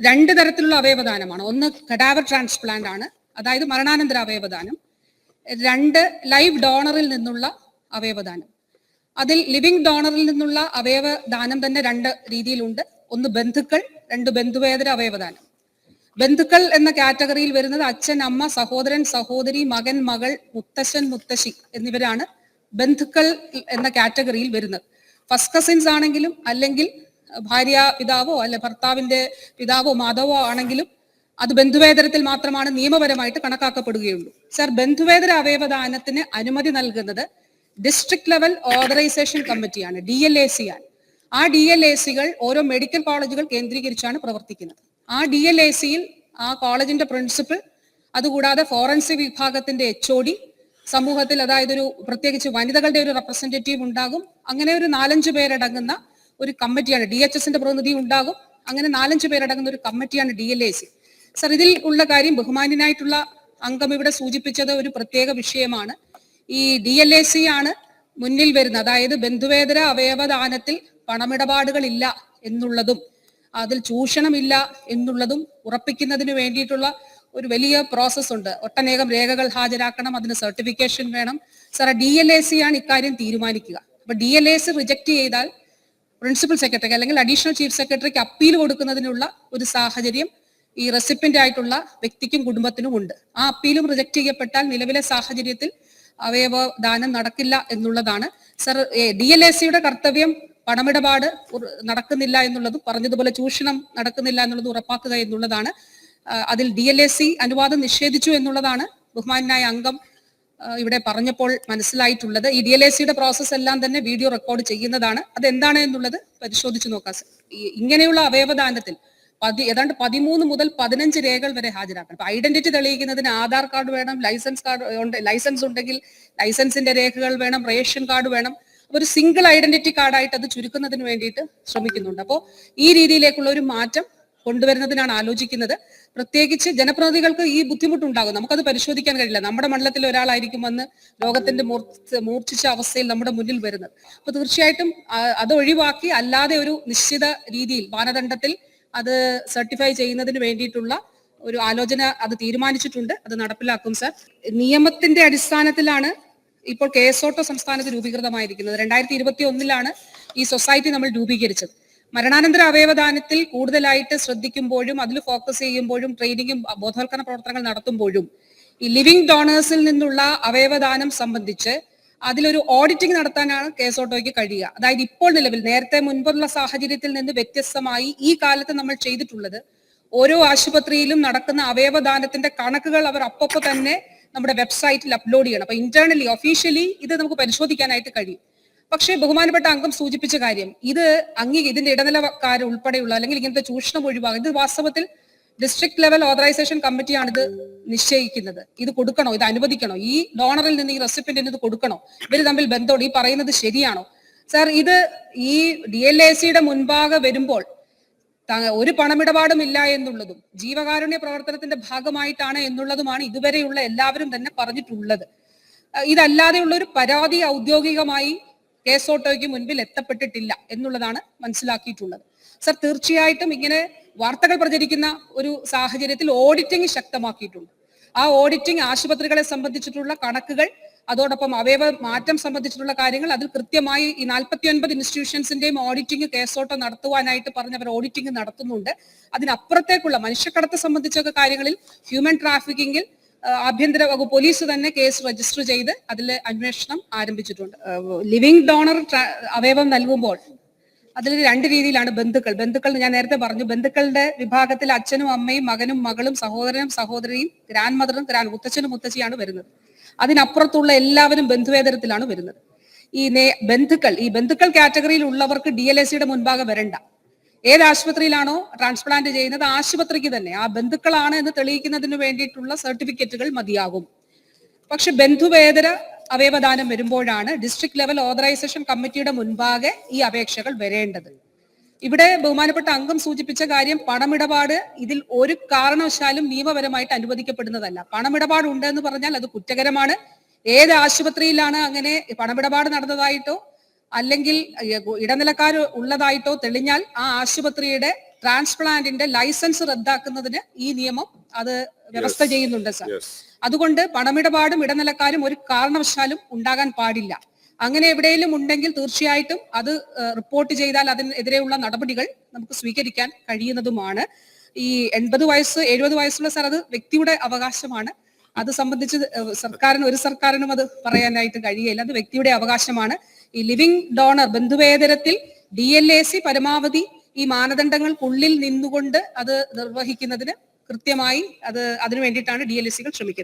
രണ്ട് തരത്തിലുള്ള അവയവദാനമാണ്. ഒന്ന് കഡാവർ ട്രാൻസ്പ്ലാന്റ് ആണ്. അതായത് മരണാനന്തര അവയവദാനം. രണ്ട് ലൈവ് ഡോണറിൽ നിന്നുള്ള അവയവദാനം. അതിൽ ലിവിംഗ് ഡോണറിൽ നിന്നുള്ള അവയവദാനം തന്നെ രണ്ട് രീതിയിലുണ്ട്. ഒന്ന് ബന്ധുക്കൾ രണ്ട് ബന്ധുവേതര അവയവദാനം. ബന്ധുക്കൾ എന്ന കാറ്റഗറിയിൽ വരുന്നത് അച്ഛൻ അമ്മ സഹോദരൻ സഹോദരി മകൻ മകൾ മുത്തശ്ശൻ മുത്തശ്ശി എന്നിവരാണ് ബന്ധുക്കൾ എന്ന കാറ്റഗറിയിൽ വരുന്നത്. ഫസ്റ്റ് കസിൻസ് ആണെങ്കിലും അല്ലെങ്കിൽ ഭാര്യ പിതാവോ അല്ലെ ഭർത്താവിന്റെ പിതാവോ മാതാവോ ആണെങ്കിലും അത് ബന്ധുവേതരത്തിൽ മാത്രമാണ് നിയമപരമായിട്ട് കണക്കാക്കപ്പെടുകയുള്ളൂ. സർ ബന്ധുവേതര അവയവദാനത്തിന് അനുമതി നൽകുന്നത് ഡിസ്ട്രിക്ട് ലെവൽ ഓതറൈസേഷൻ കമ്മിറ്റിയാണ് ഡി എൽ എ സി ആണ്. ആ ഡി എൽ എ സികൾ ഓരോ മെഡിക്കൽ കോളേജുകൾ കേന്ദ്രീകരിച്ചാണ് പ്രവർത്തിക്കുന്നത്. ആ ഡി എൽ എ സിയിൽ ആ കോളേജിന്റെ പ്രിൻസിപ്പൽ അതുകൂടാതെ ഫോറൻസിക് വിഭാഗത്തിന്റെ എച്ച് ഒ ഡി സമൂഹത്തിൽ അതായത് ഒരു പ്രത്യേകിച്ച് വനിതകളുടെ ഒരു റെപ്രസെന്റേറ്റീവ് ഉണ്ടാകും. അങ്ങനെ ഒരു നാലഞ്ച് പേരടങ്ങുന്ന ഒരു കമ്മിറ്റിയാണ്. ഡി എച്ച് എസിന്റെ പ്രതിനിധി ഉണ്ടാകും. അങ്ങനെ നാലഞ്ച് പേരടങ്ങുന്ന ഒരു കമ്മിറ്റിയാണ് D L A C sir ഇതിൽ ഉള്ള കാര്യം ബഹുമാന്യനായിട്ടുള്ള അംഗം ഇവിടെ സൂചിപ്പിച്ചത് ഒരു പ്രത്യേക വിഷയമാണ്. ഈ ഡി എൽ എ സി ആണ് മുന്നിൽ വരുന്നത്. അതായത് ബന്ധുവേതര അവയവദാനത്തിൽ പണമിടപാടുകളില്ല എന്നുള്ളതും അതിൽ ചൂഷണമില്ല എന്നുള്ളതും ഉറപ്പിക്കുന്നതിന് വേണ്ടിയിട്ടുള്ള ഒരു വലിയ പ്രോസസ് ഉണ്ട്. ഒട്ടനേകം രേഖകൾ ഹാജരാക്കണം അതിന് സർട്ടിഫിക്കേഷൻ വേണം. Sir D L A C ആണ് ഇക്കാര്യം തീരുമാനിക്കുക. അപ്പൊ D L A C reject ചെയ്താൽ പ്രിൻസിപ്പൽ സെക്രട്ടറി അല്ലെങ്കിൽ അഡീഷണൽ ചീഫ് സെക്രട്ടറിക്ക് അപ്പീൽ കൊടുക്കുന്നതിനുള്ള ഒരു സാഹചര്യം ഈ റെസിപ്പന്റ് ആയിട്ടുള്ള വ്യക്തിക്കും കുടുംബത്തിനും ഉണ്ട്. ആ അപ്പീലും റിജക്ട് ചെയ്യപ്പെട്ടാൽ നിലവിലെ സാഹചര്യത്തിൽ അവയവ ദാനം നടക്കില്ല എന്നുള്ളതാണ്. സർ ഡി എൽ എ സിയുടെ കർത്തവ്യം പണമിടപാട് നടക്കുന്നില്ല എന്നുള്ളതും പറഞ്ഞതുപോലെ ചൂഷണം നടക്കുന്നില്ല എന്നുള്ളത് ഉറപ്പാക്കുക എന്നുള്ളതാണ്. അതിൽ ഡി എൽ എ സി അനുവാദം നിഷേധിച്ചു എന്നുള്ളതാണ് ബഹുമാനായ അംഗം ഇവിടെ പറഞ്ഞപ്പോൾ മനസ്സിലായിട്ടുള്ളത്. ഈ ഡി എൽ എ സിയുടെ പ്രോസസ് എല്ലാം തന്നെ വീഡിയോ റെക്കോർഡ് ചെയ്യുന്നതാണ്. അത് എന്താണ് എന്നുള്ളത് പരിശോധിച്ചു നോക്കാം ഇങ്ങനെയുള്ള അവയവദാനത്തിൽ പതി ഏതാണ്ട് പതിമൂന്ന് മുതൽ പതിനഞ്ച് രേഖകൾ വരെ ഹാജരാക്കണം. അപ്പൊ ഐഡന്റിറ്റി തെളിയിക്കുന്നതിന് ആധാർ കാർഡ് വേണം ലൈസൻസ് കാർഡ് ഉണ്ട് ലൈസൻസ് ഉണ്ടെങ്കിൽ ലൈസൻസിന്റെ രേഖകൾ വേണം റേഷൻ കാർഡ് വേണം. അപ്പൊ ഒരു സിംഗിൾ ഐഡന്റിറ്റി കാർഡായിട്ട് അത് ചുരുക്കുന്നതിന് വേണ്ടിയിട്ട് ശ്രമിക്കുന്നുണ്ട്. അപ്പോൾ ഈ രീതിയിലേക്കുള്ള ഒരു മാറ്റം കൊണ്ടുവരുന്നതിനാണ് ആലോചിക്കുന്നത്. പ്രത്യേകിച്ച് ജനപ്രതിനിധികൾക്ക് ഈ ബുദ്ധിമുട്ടുണ്ടാകും. നമുക്കത് പരിശോധിക്കാൻ കഴിയില്ല. നമ്മുടെ മണ്ഡലത്തിൽ ഒരാളായിരിക്കും വന്ന് മൂർച്ച മൂർച്ഛിച്ച അവസ്ഥയിൽ നമ്മുടെ മുന്നിൽ വരുന്നത്. അപ്പൊ തീർച്ചയായിട്ടും അത് ഒഴിവാക്കി അല്ലാതെ ഒരു നിശ്ചിത രീതിയിൽ മാനദണ്ഡത്തിൽ അത് സർട്ടിഫൈ ചെയ്യുന്നതിന് വേണ്ടിയിട്ടുള്ള ഒരു ആലോചന അത് തീരുമാനിച്ചിട്ടുണ്ട്. അത് നടപ്പിലാക്കും സർ. നിയമത്തിന്റെ അടിസ്ഥാനത്തിലാണ് ഇപ്പോൾ കെ എസ് ഓട്ടോ സംസ്ഥാനത്ത് രൂപീകൃതമായിരിക്കുന്നത്. രണ്ടായിരത്തി ഇരുപത്തി ഒന്നിലാണ് ഈ സൊസൈറ്റി നമ്മൾ രൂപീകരിച്ചത്. മരണാനന്തര അവയവദാനത്തിൽ കൂടുതലായിട്ട് ശ്രദ്ധിക്കുമ്പോഴും അതിൽ ഫോക്കസ് ചെയ്യുമ്പോഴും ട്രെയിനിങ്ങും ബോധവൽക്കരണ പ്രവർത്തനങ്ങൾ നടത്തുമ്പോഴും ഈ ലിവിംഗ് ഡോണേഴ്സിൽ നിന്നുള്ള അവയവദാനം സംബന്ധിച്ച് അതിലൊരു ഓഡിറ്റിംഗ് നടത്താനാണ് കേസ് ഓട്ടോയ്ക്ക് കഴിയുക. അതായത് ഇപ്പോൾ നിലവിൽ നേരത്തെ മുൻപുള്ള സാഹചര്യത്തിൽ നിന്ന് വ്യത്യസ്തമായി ഈ കാലത്ത് നമ്മൾ ചെയ്തിട്ടുള്ളത് ഓരോ ആശുപത്രിയിലും നടക്കുന്ന അവയവദാനത്തിന്റെ കണക്കുകൾ അവർ അപ്പപ്പോ തന്നെ നമ്മുടെ വെബ്സൈറ്റിൽ അപ്ലോഡ് ചെയ്യണം. അപ്പൊ ഇന്റേണലി ഒഫീഷ്യലി ഇത് നമുക്ക് പരിശോധിക്കാനായിട്ട് കഴിയും. പക്ഷേ ബഹുമാനപ്പെട്ട അംഗം സൂചിപ്പിച്ച കാര്യം ഇത് അംഗീ ഇതിന്റെ ഇടനിലക്കാർ ഉൾപ്പെടെയുള്ള അല്ലെങ്കിൽ ഇങ്ങനത്തെ ചൂഷണം ഒഴിവാകും ഇത് വാസ്തവത്തിൽ ഡിസ്ട്രിക്ട് ലെവൽ ഓതറൈസേഷൻ കമ്മിറ്റിയാണ് ഇത് നിശ്ചയിക്കുന്നത്. ഇത് കൊടുക്കണോ? ഇത് അനുവദിക്കണോ? ഈ ഡോണറിൽ നിന്ന് ഈ റെസിപ്പിന്റിന് ഇത് കൊടുക്കണോ? ഇവർ തമ്മിൽ ബന്ധമുണ്ട്. ഈ പറയുന്നത് ശരിയാണോ? സാർ ഇത് ഈ ഡി എൽ എ സിയുടെ മുൻപാകെ വരുമ്പോൾ ഒരു പണമിടപാടും ഇല്ല എന്നുള്ളതും ജീവകാരുണ്യ പ്രവർത്തനത്തിന്റെ ഭാഗമായിട്ടാണ് എന്നുള്ളതുമാണ് ഇതുവരെയുള്ള എല്ലാവരും തന്നെ പറഞ്ഞിട്ടുള്ളത്. ഇതല്ലാതെയുള്ള ഒരു പരാതി ഔദ്യോഗികമായി കേസ് ഓട്ടോയ്ക്ക് മുൻപിൽ എത്തപ്പെട്ടിട്ടില്ല എന്നുള്ളതാണ് മനസ്സിലാക്കിയിട്ടുള്ളത്. സർ തീർച്ചയായിട്ടും ഇങ്ങനെ വാർത്തകൾ പ്രചരിക്കുന്ന ഒരു സാഹചര്യത്തിൽ ഓഡിറ്റിംഗ് ശക്തമാക്കിയിട്ടുണ്ട്. ആ ഓഡിറ്റിംഗ് ആശുപത്രികളെ സംബന്ധിച്ചിട്ടുള്ള കണക്കുകൾ അതോടൊപ്പം അവയവ മാറ്റം സംബന്ധിച്ചിട്ടുള്ള കാര്യങ്ങൾ അതിൽ കൃത്യമായി ഈ നാൽപ്പത്തി ഒൻപത് ഇൻസ്റ്റിറ്റ്യൂഷൻസിന്റെയും ഓഡിറ്റിംഗ് കേസോട്ടം നടത്തുവാനായിട്ട് പറഞ്ഞവർ ഓഡിറ്റിംഗ് നടത്തുന്നുണ്ട്. അതിനപ്പുറത്തേക്കുള്ള മനുഷ്യക്കടത്ത് സംബന്ധിച്ചൊക്കെ കാര്യങ്ങളിൽ ഹ്യൂമൻ ട്രാഫിക്കിംഗിൽ ആഭ്യന്തര വകുപ്പ് പോലീസ് തന്നെ കേസ് രജിസ്റ്റർ ചെയ്ത് അതിൽ അന്വേഷണം ആരംഭിച്ചിട്ടുണ്ട്. ലിവിംഗ് ഡോണർ അവയവം നൽകുമ്പോൾ അതിൽ രണ്ട് രീതിയിലാണ് ബന്ധുക്കൾ. ബന്ധുക്കൾ ഞാൻ നേരത്തെ പറഞ്ഞു ബന്ധുക്കളുടെ വിഭാഗത്തിൽ അച്ഛനും അമ്മയും മകനും മകളും സഹോദരനും സഹോദരിയും ഗ്രാൻഡ് മദറും ഗ്രാൻഡ് മുത്തച്ഛനും മുത്തച്ഛിയാണ് വരുന്നത്. അതിനപ്പുറത്തുള്ള എല്ലാവരും ബന്ധുവേതരത്തിലാണ് വരുന്നത്. ഈ ബന്ധുക്കൾ ഈ ബന്ധുക്കൾ കാറ്റഗറിയിൽ ഉള്ളവർക്ക് ഡി എൽ എസ് സിയുടെ മുൻപാകെ വരണ്ട. ഏത് ആശുപത്രിയിലാണോ ട്രാൻസ്പ്ലാന്റ് ചെയ്യുന്നത്? ആശുപത്രിക്ക് തന്നെ. ആ ബന്ധുക്കളാണ് എന്ന് തെളിയിക്കുന്നതിന് വേണ്ടിയിട്ടുള്ള സർട്ടിഫിക്കറ്റുകൾ മതിയാകും. പക്ഷെ ബന്ധുവേതര അവയവദാനം വരുമ്പോഴാണ് ഡിസ്ട്രിക്ട് ലെവൽ ഓതറൈസേഷൻ കമ്മിറ്റിയുടെ മുൻപാകെ ഈ അപേക്ഷകൾ വരേണ്ടത്. ഇവിടെ ബഹുമാനപ്പെട്ട അംഗം സൂചിപ്പിച്ച കാര്യം പണമിടപാട് ഇതിൽ ഒരു കാരണവശാലും നിയമപരമായിട്ട് അനുവദിക്കപ്പെടുന്നതല്ല. പണമിടപാട് ഉണ്ടെന്ന് പറഞ്ഞാൽ അത് കുറ്റകരമാണ്. ഏത് ആശുപത്രിയിലാണ് അങ്ങനെ പണമിടപാട് നടന്നതായിട്ടോ അല്ലെങ്കിൽ ഇടനിലക്കാർ ഉള്ളതായിട്ടോ തെളിഞ്ഞാൽ ആ ആശുപത്രിയുടെ ട്രാൻസ്പ്ലാന്റിന്റെ ലൈസൻസ് റദ്ദാക്കുന്നതിന് ഈ നിയമം അത് വ്യവസ്ഥ ചെയ്യുന്നുണ്ട് സാർ. അതുകൊണ്ട് പണമിടപാടും ഇടനിലക്കാരും ഒരു കാരണവശാലും ഉണ്ടാകാൻ പാടില്ല. അങ്ങനെ എവിടെയെങ്കിലും ഉണ്ടെങ്കിൽ തീർച്ചയായിട്ടും അത് റിപ്പോർട്ട് ചെയ്താൽ അതിനെതിരെയുള്ള നടപടികൾ നമുക്ക് സ്വീകരിക്കാൻ കഴിയുന്നതുമാണ്. ഈ എൺപത് വയസ്സ് എഴുപത് വയസ്സുള്ള സാർ അത് വ്യക്തിയുടെ അവകാശമാണ്. അത് സംബന്ധിച്ച് സർക്കാരിനും ഒരു സർക്കാരിനും അത് പറയാനായിട്ട് കഴിയില്ല അത് വ്യക്തിയുടെ അവകാശമാണ്. ഈ ലിവിംഗ് ഡോണർ ബന്ധുവേതരത്തിൽ ഡി എൽ എ സി പരമാവധി ഈ മാനദണ്ഡങ്ങൾക്കുള്ളിൽ നിന്നുകൊണ്ട് അത് നിർവഹിക്കുന്നതിന് കൃത്യമായി അത് അതിനു വേണ്ടിയിട്ടാണ് ഡി എൽ എസ് സികൾ ശ്രമിക്കുന്നത്.